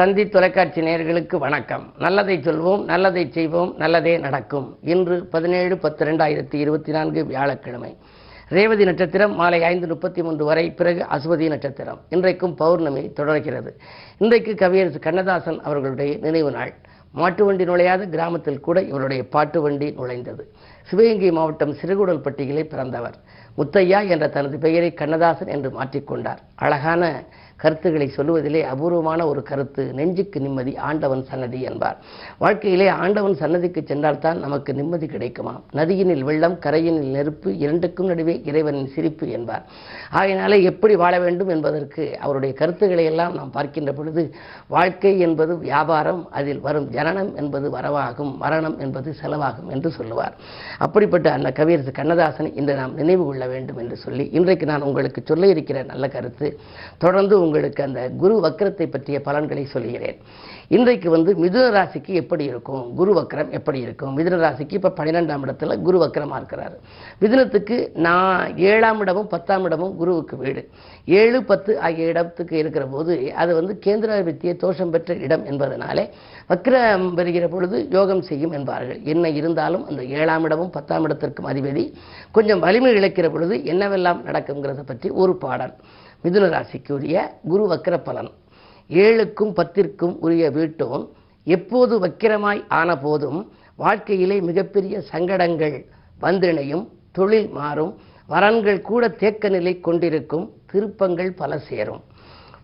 சந்தி தொலைக்காட்சி நேயர்களுக்கு வணக்கம். நல்லதை சொல்வோம் நல்லதை செய்வோம் நல்லதே நடக்கும். இன்று பதினேழு பத்து ரெண்டாயிரத்தி இருபத்தி நான்கு வியாழக்கிழமை. ரேவதி நட்சத்திரம் மாலை ஐந்து முப்பத்தி மூன்று வரை பிறகு அசுவதி நட்சத்திரம். இன்றைக்கும் பௌர்ணமி தொடர்கிறது. இன்றைக்கு கவியரசு கண்ணதாசன் அவர்களுடைய நினைவு நாள். மாட்டு வண்டி நுழையாத கிராமத்தில் கூட இவருடைய பாட்டு வண்டி நுழைந்தது. சிவகங்கை மாவட்டம் சிறுகுடல்பட்டியிலே பிறந்தவர். முத்தையா என்ற தனது பெயரை கண்ணதாசன் என்று மாற்றிக்கொண்டார். அழகான கருத்துக்களை சொல்லுவதிலே அபூர்வமான ஒரு கருத்து நெஞ்சுக்கு நிம்மதி ஆண்டவன் சன்னதி என்பார். வாழ்க்கையிலே ஆண்டவன் சன்னதிக்கு சென்றால்தான் நமக்கு நிம்மதி கிடைக்குமா? நதியினில் வெள்ளம் கரையினில் நெருப்பு இரண்டுக்கும் நடுவே இறைவனின் சிரிப்பு என்பார். ஆகையினாலே எப்படி வாழ வேண்டும் என்பதற்கு அவருடைய கருத்துக்களை எல்லாம் நாம் பார்க்கின்ற பொழுது வாழ்க்கை என்பது வியாபாரம் அதில் வரும் ஜனனம் என்பது வரவாகும் மரணம் என்பது செலவாகும் என்று சொல்லுவார். அப்படிப்பட்ட அந்த கவியரசு கண்ணதாசன் இன்று நாம் நினைவு கொள்ள வேண்டும் என்று சொல்லி இன்றைக்கு நான் உங்களுக்கு சொல்ல இருக்கிற நல்ல கருத்து தொடர்ந்து உங்களுக்கு அந்த குரு வக்கரத்தை பற்றிய பலன்களை சொல்கிறேன். இன்றைக்கு வந்து மிதுன ராசிக்கு எப்படி இருக்கும்? குரு வக்கரம் எப்படி இருக்கும்? மிதுன ராசிக்கு இப்போ பன்னிரெண்டாம் இடத்துல குரு வக்கரமாக இருக்கிறாரு. மிதுனத்துக்கு நான் ஏழாம் இடமும் பத்தாம் இடமும் குருவுக்கு வீடு. ஏழு பத்து ஆகிய இடத்துக்கு இருக்கிற போது அது வந்து கேந்திராதிபத்திய தோஷம் பெற்ற இடம் என்பதனாலே வக்கரம் பெறுகிற பொழுது யோகம் செய்யும் என்பார்கள். என்ன இருந்தாலும் அந்த ஏழாம் இடமும் பத்தாம் இடத்திற்கும் அதிபதி. கொஞ்சம் வலிமை இழக்கிற பொழுது என்னவெல்லாம் நடக்குங்கிறத பற்றி ஒரு பாடல். மிதுன ராசிக்குரிய குரு வக்கர பலன். ஏழுக்கும் பத்திற்கும் உரிய வீட்டும் எப்போது வக்கிரமாய் ஆன போதும் வாழ்க்கையிலே மிகப்பெரிய சங்கடங்கள் வந்திணையும் தொழில் மாறும் வரன்கள் கூட தேக்க நிலை கொண்டிருக்கும் திருப்பங்கள் பல சேரும்.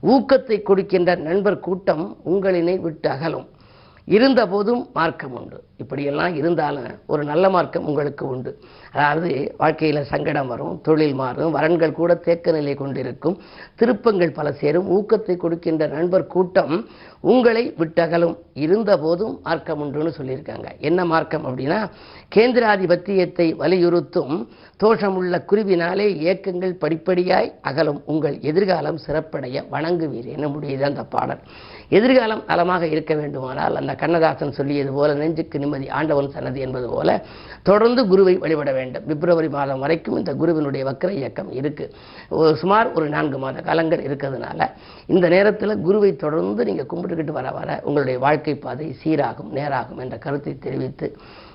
ஊக்கத்தை கொடுக்கின்ற நண்பர் கூட்டம் உங்களினை விட்டு அகலும். இருந்த போதும் மார்க்கம் உண்டு. இப்படியெல்லாம் இருந்தாலும் ஒரு நல்ல மார்க்கம் உங்களுக்கு உண்டு. அதாவது வாழ்க்கையில் சங்கடம் வரும் தொழில் மாறும் வரன்கள் கூட தேக்க நிலை கொண்டிருக்கும். திருப்பங்கள் பல சேரும் ஊக்கத்தை கொடுக்கின்ற நண்பர் கூட்டம் உங்களை விட்டகலும். இருந்த போதும் மார்க்கம் உண்டுன்னு சொல்லியிருக்காங்க. என்ன மார்க்கம் அப்படின்னா கேந்திராதிபத்தியத்தை வலியுறுத்தும் தோஷமுள்ள குருவினாலே இயக்கங்கள் படிப்படியாய் அகலும். உங்கள் எதிர்காலம் சிறப்படைய வணங்குவீர் என்ன முடியுது அந்த பாடல். எதிர்காலம் நலமாக இருக்க வேண்டுமானால் அந்த கண்ணதாசன் சொல்லியது போல நெஞ்சுக்கு நிம்மதி ஆண்டவன் சன்னதி என்பது போல தொடர்ந்து குருவை வழிபட வேண்டும். பிப்ரவரி மாதம் வரைக்கும் இந்த குருவினுடைய வக்கர இயக்கம் இருக்கு. சுமார் ஒரு நான்கு மாத காலங்கள் இருக்கிறதுனால இந்த நேரத்தில் குருவை தொடர்ந்து நீங்கள் கும்பிட்டுக்கிட்டு வர வர உங்களுடைய வாழ்க்கை பாதை சீராகும் நேராகும் என்ற கருத்தை தெரிவித்து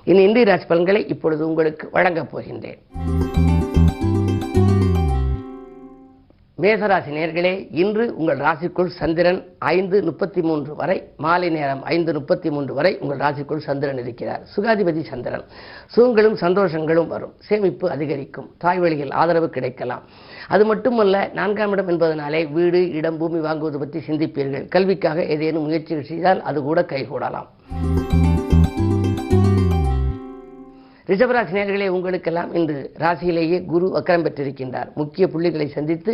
இனி இந்திய ராஜ் பலன்களை இப்பொழுது உங்களுக்கு வழங்கப் போகின்றேன். மேசராசி நேர்களே இன்று உங்கள் ராசிக்குள் சந்திரன் ஐந்து முப்பத்தி மூன்று வரை மாலை நேரம் ஐந்து முப்பத்தி மூன்று வரை உங்கள் ராசிக்குள் சந்திரன் இருக்கிறார். சுகாதிபதி சந்திரன். சுகங்களும் சந்தோஷங்களும் வரும். சேமிப்பு அதிகரிக்கும். தாய் வழியில் ஆதரவு கிடைக்கலாம். அது மட்டுமல்ல நான்காம் இடம் என்பதனாலே வீடு இடம் பூமி வாங்குவது பற்றி சிந்திப்பீர்கள். கல்விக்காக ஏதேனும் முயற்சிகள் செய்தால் அது கூட கைகூடலாம். ரிஷபராசி நேர்களே உங்களுக்கெல்லாம் இன்று ராசியிலேயே குரு வக்கரம் பெற்றிருக்கின்றார். முக்கிய புள்ளிகளை சந்தித்து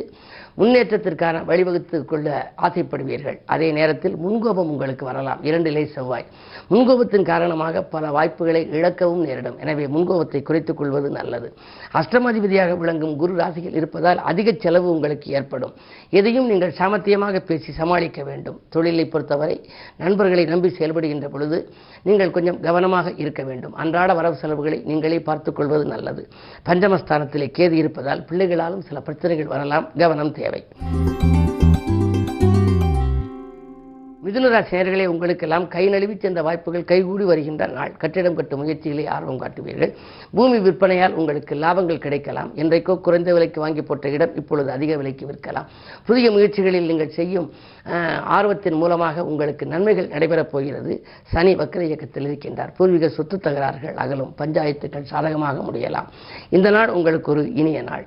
முன்னேற்றத்திற்கான வழிவகுத்து கொள்ள ஆசைப்படுவீர்கள். அதே நேரத்தில் முன்கோபம் உங்களுக்கு வரலாம். இரண்டிலே செவ்வாய். முன்கோபத்தின் காரணமாக பல வாய்ப்புகளை இழக்கவும் நேரிடும். எனவே முன்கோபத்தை குறைத்துக் கொள்வது நல்லது. அஷ்டமாதிபதியாக விளங்கும் குரு ராசியில் இருப்பதால் அதிக செலவு உங்களுக்கு ஏற்படும். எதையும் நீங்கள் சாமர்த்தியமாக பேசி சமாளிக்க வேண்டும். தொழிலை பொறுத்தவரை நண்பர்களை நம்பி செயல்படுகின்ற பொழுது நீங்கள் கொஞ்சம் கவனமாக இருக்க வேண்டும். அன்றாட வரவு செலவுகளை நீங்களே பார்த்துக்கொள்வது நல்லது. பஞ்சமஸ்தானத்திலே கேது இருப்பதால் பிள்ளைகளாலும் சில பிரச்சனைகள் வரலாம். கவனம் தேவை. மிதுனராசி நேர்களே உங்களுக்கெல்லாம் கை நழுவி சென்ற வாய்ப்புகள் கைகூடி வருகின்ற நாள். கட்டிடம் கட்டும் முயற்சிகளை ஆர்வம் காட்டுவீர்கள் பூமி விற்பனையால் உங்களுக்கு லாபங்கள் கிடைக்கலாம். என்றைக்கோ குறைந்த விலைக்கு வாங்கி போட்ட இடம் இப்பொழுது அதிக விலைக்கு விற்கலாம். புதிய முயற்சிகளில் நீங்கள் செய்யும் ஆர்வத்தின் மூலமாக உங்களுக்கு நன்மைகள் நடைபெறப் போகிறது. சனி வக்கர இயக்கத்தில் இருக்கின்றார். பூர்வீக சொத்து தகராறுகள் அகலும். பஞ்சாயத்துக்கள் சாதகமாக முடியலாம். இந்த நாள் உங்களுக்கு ஒரு இனிய நாள்.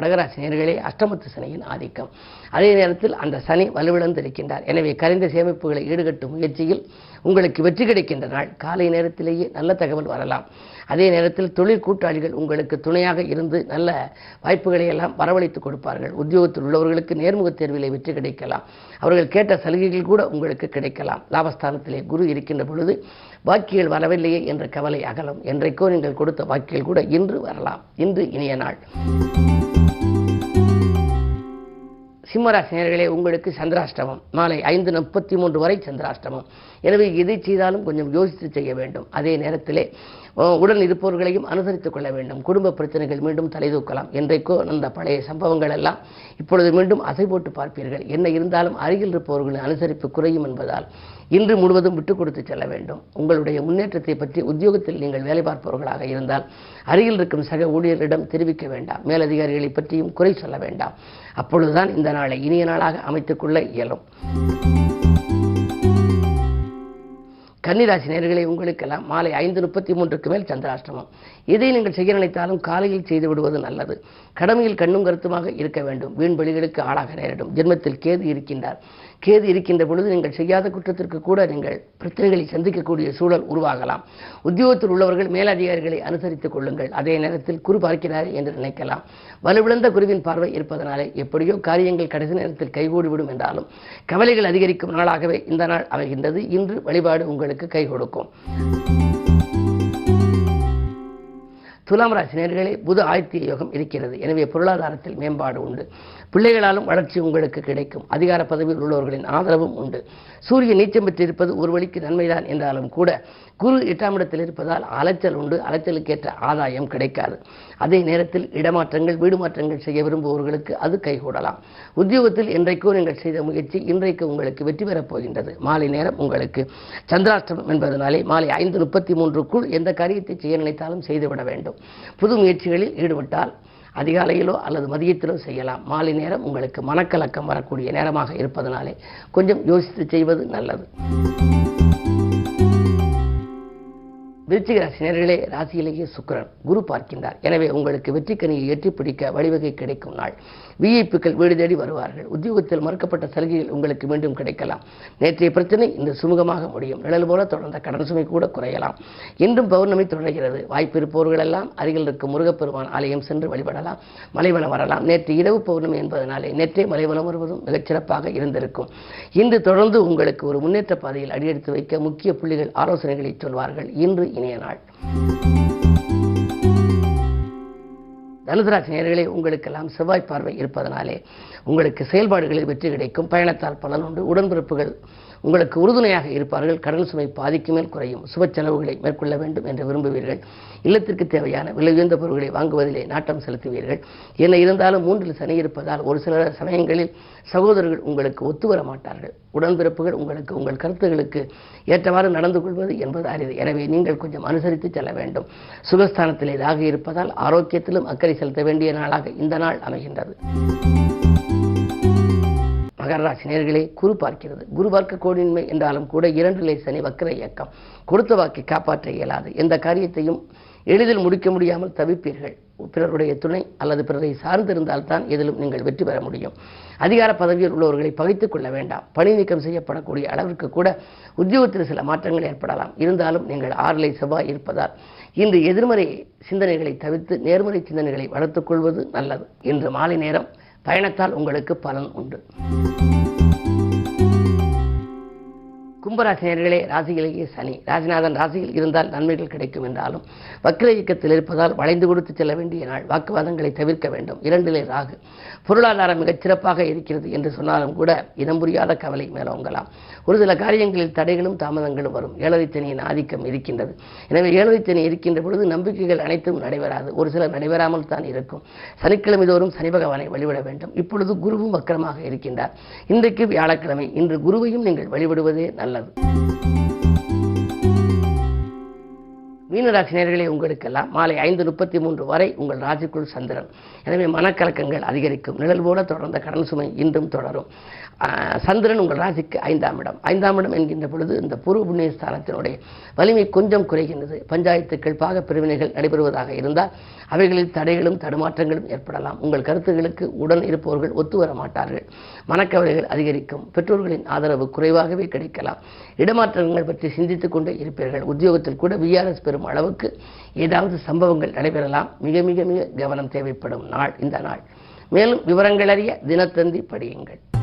நாள் கடகராசி நேர்களே அஷ்டமத்து சனியின் ஆதிக்கம். அதே நேரத்தில் அந்த சனி வலுவிழந்திருக்கின்றார். எனவே கரைந்த சேமிப்புகளை ஈடுகட்டும் முயற்சியில் உங்களுக்கு வெற்றி கிடைக்கின்ற நாள். காலை நேரத்திலேயே நல்ல தகவல் வரலாம். அதே நேரத்தில் தொழில் கூட்டாளிகள் உங்களுக்கு துணையாக இருந்து நல்ல வாய்ப்புகளை எல்லாம் வரவழைத்து கொடுப்பார்கள். உத்தியோகத்தில் உள்ளவர்களுக்கு நேர்முகத் தேர்விலே வெற்றி கிடைக்கலாம். அவர்கள் கேட்ட சலுகைகள் கூட உங்களுக்கு கிடைக்கலாம். லாபஸ்தானத்திலே குரு இருக்கின்ற பொழுது வாக்கியல் வரவில்லையே என்ற கவலை அகலும். என்றைக்கோ நீங்கள் கொடுத்த வாக்கியல் கூட இன்று வரலாம். இன்று இனிய நாள். சிம்மராசினியர்களே உங்களுக்கு சந்திராஷ்டமம். மாலை ஐந்து முப்பத்தி மூன்று வரை சந்திராஷ்டமம். எனவே எதை செய்தாலும் கொஞ்சம் யோசித்து செய்ய வேண்டும். அதே நேரத்திலே உடன் இருப்பவர்களையும் அனுசரித்துக் கொள்ள வேண்டும். குடும்ப பிரச்சனைகள் மீண்டும் தலைதூக்கலாம் என்றைக்கோ அந்த பழைய சம்பவங்கள் எல்லாம் இப்பொழுது மீண்டும் அசை போட்டு பார்ப்பீர்கள். என்ன இருந்தாலும் அருகில் இருப்பவர்களின் அனுசரிப்பு குறையும் என்பதால் இன்று முழுவதும் விட்டுக் கொடுத்து செல்ல வேண்டும். உங்களுடைய முன்னேற்றத்தை பற்றி உத்தியோகத்தில் நீங்கள் வேலை பார்ப்பவர்களாக இருந்தால் அருகில் இருக்கும் சக ஊழியர்களிடம் தெரிவிக்க வேண்டாம். மேலதிகாரிகளை பற்றியும் குறை சொல்ல வேண்டாம். அப்பொழுதுதான் இந்த நாளை இனிய நாளாக அமைத்துக் கொள்ள இயலும். கன்னிராசி நேர்களை உங்களுக்கெல்லாம் மாலை ஐந்து முப்பத்தி மூன்றுக்கு மேல் சந்திராஷ்டமம். எதை நீங்கள் செய்ய நினைத்தாலும் காலையில் செய்து விடுவது நல்லது. கடமையில் கண்ணும் கருத்துமாக இருக்க வேண்டும். வீண் பலிகளுக்கு ஆளாக நேரிடும். ஜென்மத்தில் கேது இருக்கின்றார். கேது இருக்கின்ற பொழுது நீங்கள் செய்யாத குற்றத்திற்கு கூட நீங்கள் பிரச்சனைகளை சந்திக்கக்கூடிய சூழல் உருவாகலாம். உத்தியோகத்தில் உள்ளவர்கள் மேலதிகாரிகளை அனுசரித்துக் கொள்ளுங்கள். அதே நேரத்தில் குரு பார்க்கிறார் என்று நினைக்கலாம். வலுவிழந்த குருவின் பார்வை இருப்பதனாலே எப்படியோ காரியங்கள் கடைசி நேரத்தில் கைகூடிவிடும் என்றாலும் கவலைகள் அதிகரிக்கும் நாளாகவே இந்த நாள் அமைகின்றது. இன்று வழிபாடு உங்களுக்கு கை கொடுக்கும் துலாம் ராசி நேர்களே புது ஆதித்ய யோகம் இருக்கிறது. எனவே பொருளாதாரத்தில் மேம்பாடு உண்டு. பிள்ளைகளாலும் வளர்ச்சி உங்களுக்கு கிடைக்கும். அதிகார பதவியில் உள்ளவர்களின் ஆதரவும் உண்டு. சூரியன் நீச்சம் பெற்றிருப்பது ஒரு வழிக்கு நன்மைதான் என்றாலும் கூட குரு எட்டாம் இடத்தில் இருப்பதால் அலைச்சல் உண்டு. அலைச்சலுக்கேற்ற ஆதாயம் கிடைக்காது. அதே நேரத்தில் இடமாற்றங்கள் வீடு மாற்றங்கள் செய்ய விரும்புபவர்களுக்கு அது கைகூடலாம். உத்தியோகத்தில் இன்றைக்கோ நீங்கள் செய்த முயற்சி இன்றைக்கு உங்களுக்கு வெற்றி பெறப் போகின்றது. மாலை நேரம் உங்களுக்கு சந்திராஷ்டமம் என்பதனாலே மாலை ஐந்து முப்பத்தி மூன்றுக்குள் எந்த காரியத்தை செய்ய நினைத்தாலும் செய்துவிட வேண்டும். புது முயற்சிகளில் ஈடுபட்டால் அதிகாலையிலோ அல்லது மதியத்திலோ செய்யலாம். மாலை நேரம் உங்களுக்கு மனக்கலக்கம் வரக்கூடிய நேரமாக இருப்பதனாலே கொஞ்சம் யோசித்து செய்வது நல்லது. விருச்சிக ராசி நேர்களே ராசியிலேயே சுக்கிரன் குரு பார்க்கின்றார். எனவே உங்களுக்கு வெற்றிக்கனியை எட்டி பிடிக்க வழிவகை கிடைக்கும் நாள். விஐபிக்கள் வீடு தேடி வருவார்கள். உத்தியோகத்தில் மறுக்கப்பட்ட சலுகைகள் உங்களுக்கு மீண்டும் கிடைக்கலாம். நேற்றைய பிரச்சனை இன்று சுமூகமாக முடியும். நிழல் போல தொடர்ந்த கடன் சுமை கூட குறையலாம். இன்றும் பௌர்ணமி தொடர்கிறது. வாய்ப்பு இருப்பவர்கள் எல்லாம் அருகில் இருக்கும் முருகப்பெருமான் ஆலயம் சென்று வழிபடலாம். மலைவலம் வரலாம். நேற்று இரவு பௌர்ணமி என்பதனாலே நேற்றே மலைவலம் வருவதும் மிகச்சிறப்பாக இருந்திருக்கும். இன்று தொடர்ந்து உங்களுக்கு ஒரு முன்னேற்ற பாதையில் அடியெடுத்து வைக்க முக்கிய புள்ளிகள் ஆலோசனைகளை சொல்வார்கள் இன்று இணைய நாள். தனுசராசி நேர்களே உங்களுக்கெல்லாம் செவ்வாய் பார்வை இருப்பதனாலே உங்களுக்கு செயல்பாடுகளில் வெற்றி கிடைக்கும். பயணத்தால் பலன் உண்டு. உடன்பிறப்புகள் உங்களுக்கு உறுதுணையாக இருப்பார்கள். கடன் சுமை பாதிக்கு மேல் குறையும். சுப செலவுகளை மேற்கொள்ள வேண்டும் என்று விரும்புவீர்கள். இல்லத்திற்கு தேவையான விலை உயர்ந்த பொருட்களை வாங்குவதிலே நாட்டம் செலுத்துவீர்கள். என்ன இருந்தாலும் மூன்றில் சனி இருப்பதால் ஒரு சில சமயங்களில் சகோதரர்கள் உங்களுக்கு ஒத்து வர மாட்டார்கள். உடன்பிறப்புகள் உங்களுக்கு உங்கள் கருத்துகளுக்கு ஏற்றவாறு நடந்து கொள்வது என்பது அரிது. எனவே நீங்கள் கொஞ்சம் அனுசரித்து செல்ல வேண்டும். சுகஸ்தானத்திலே இதாக இருப்பதால் ஆரோக்கியத்திலும் அக்கறை செலுத்த வேண்டிய நாளாக இந்த நாள் அமைகின்றது. மகர ராசி நேர்களே குரு பார்க்கிறது. குரு பார்க்க கோடின்மை என்றாலும் கூட இரண்டிலே சனி வக்கர இயக்கம். கொடுத்த வாக்கை காப்பாற்ற இயலாது. எந்த காரியத்தையும் எளிதில் முடிக்க முடியாமல் தவிப்பீர்கள். பிறருடைய துணை அல்லது பிறரை சார்ந்திருந்தால் தான் எதிலும் நீங்கள் வெற்றி பெற முடியும். அதிகார பதவியில் உள்ளவர்களை பகைத்துக் கொள்ள வேண்டாம். பணி நீக்கம் செய்யப்படக்கூடிய அளவிற்கு கூட உத்தியோகத்தில் சில மாற்றங்கள் ஏற்படலாம். இருந்தாலும் நீங்கள் ஆறிலை செவ்வாய் இருப்பதால் இன்று எதிர்மறை சிந்தனைகளை தவிர்த்து நேர்மறை சிந்தனைகளை வளர்த்துக் கொள்வது நல்லது. இன்று மாலை நேரம் பயணத்தால் உங்களுக்கு பலன் உண்டு. கும்பராசினியர்களே ராசியிலேயே சனி. ராசிநாதன் ராசியில் இருந்தால் நன்மைகள் கிடைக்கும் என்றாலும் வக்ர இயக்கத்தில் இருப்பதால் வளைந்து கொடுத்து செல்ல வேண்டிய நாள். வாக்குவாதங்களை தவிர்க்க வேண்டும். இரண்டிலே ராகு. பொருளாதாரம் மிகச்சிறப்பாக இருக்கிறது என்று சொன்னாலும் கூட இனம் புரியாத கவலை மேலோங்கலாம் ஒரு சில காரியங்களில் தடைகளும் தாமதங்களும் வரும். ஏழரை சனியின் ஆதிக்கம் இருக்கின்றது. எனவே ஏழரை சனி இருக்கின்ற பொழுது நம்பிக்கைகள் அனைத்தும் நடைபெறாது. ஒரு சிலர் நடைபெறாமல் தான் இருக்கும். சனிக்கிழமை தோறும் சனி பகவானை வழிபட வேண்டும். இப்பொழுது குருவும் வக்கரமாக இருக்கின்றார். இன்றைக்கு வியாழக்கிழமை. இன்று குருவையும் நீங்கள் வழிபடுவதே நல்லது. மீனராசி நேர்களே உங்களுக்கெல்லாம் மாலை ஐந்து முப்பத்தி மூன்று வரை உங்கள் ராசிக்குள் சந்திரன். எனவே மனக்கலக்கங்கள் அதிகரிக்கும். நிழல் போல தொடர்ந்த கடன் சுமை இன்றும் தொடரும். சந்திரன் உங்கள் ராசிக்கு ஐந்தாம் இடம். ஐந்தாம் இடம் என்கின்ற பொழுது இந்த பூர்வ புண்ணிய ஸ்தானத்தினுடைய வலிமை கொஞ்சம் குறைகின்றது. பஞ்சாயத்துக்கள் பாக பிரிவினைகள் நடைபெறுவதாக இருந்தால் அவைகளில் தடைகளும் தடுமாற்றங்களும் ஏற்படலாம். உங்கள் கருத்துகளுக்கு உடன் இருப்பவர்கள் ஒத்து வர மாட்டார்கள். மனக்கவலைகள் அதிகரிக்கும். பெற்றோர்களின் ஆதரவு குறைவாகவே கிடைக்கலாம். இடமாற்றங்கள் பற்றி சிந்தித்துக் கொண்டே இருப்பீர்கள். உத்தியோகத்தில் கூட விஆர்எஸ் பெறும் அளவுக்கு ஏதாவது சம்பவங்கள் நடைபெறலாம். மிக மிக மிக கவனம் தேவைப்படும் நாள் இந்த நாள். மேலும் விவரங்கள் அறிய தினத்தந்தி படியுங்கள்.